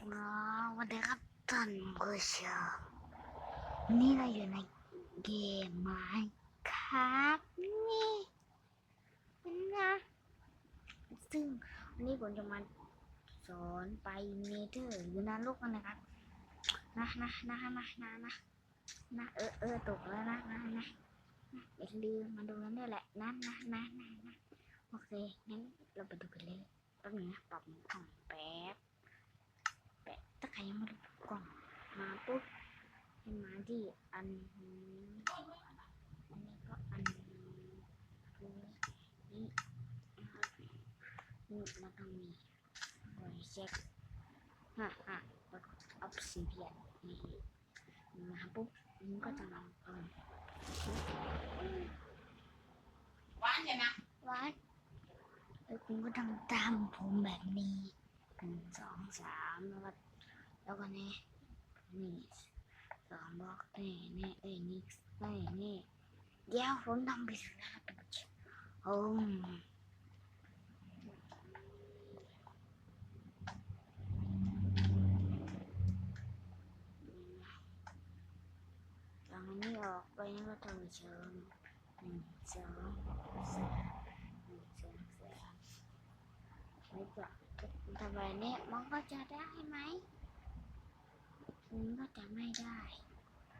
วันนี้ครับท่านผู้ชมนี่เราอยู่ในเกมไม้ครับนี่เป็นไงซึ่งวันนี้ผมจะมาสอนไปเนเธอร์อยู่นรกกันนะครับนะนะนะนะนะนะนะเออเออตกแล้วนะนะนะนะอย่าลืมมาดูกันด้วยแหละนะนะนะนะนะโอเคงั้นเราไปดูกันเลยแป๊บนึงนะปรับกล่องแป๊บ แปะถ้าใครยังไม่รู้กล่องมาปุ๊บ ให้มาที่อันนี้ อันนี้ก็อันนี้นี่นะครับนี่มันต้องมีรอยเช็คฮะฮะแล้วก็ออฟซิเดียนนี่มาปุ๊บมันก็จะมาเออหวานเลยนะวัดแล้วคุณก็ทำตามผมแบบนี้หนึ่งสองสามแล้วก็แล้วก็นี่นี่ สองบล็อกนี่นี่เอ้ยนี่นี่นี่เดี๋ยวผมทำไปสุดแล้วครับ โอ้มหลังอันนี้ออกไปนี่ก็ต้องเชิญหนึ่งสองสามหนึ่งส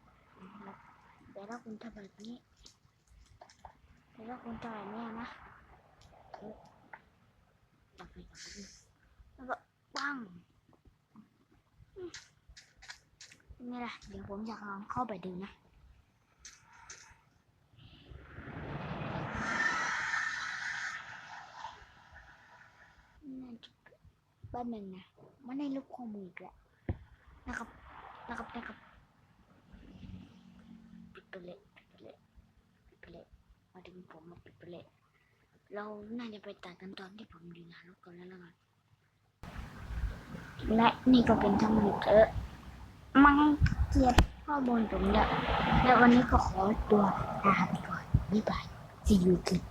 องสามแล้วก็ทำแบบนี้มันก็จะไม่ได้แต่ถ้าคุณทำแบบนี้แต่ถ้าคุณทำแบบนี้นะเอ๊ะตัดไปแล้วก็ปังนี่แหละเดี๋ยวผมจะลองเข้าไปดูนะบ้านหนึ่งนะมันในรูปข้อมืออีกแล้ว นะครับ นะครับ นะครับปิดไปเลยปิดไปเลยปิดไปเลยมาถึงผมมาปิดไปเลยเราน่าจะไปตัดกันตอนที่ผมอยู่นรกกันแล้วละกันและนี่ก็เป็นทั้งหมดเออมังเกียรข้อมูลผมแล้วและวันนี้ก็ขอตัวลาไปก่อนบ๊ายบาย see you คลิป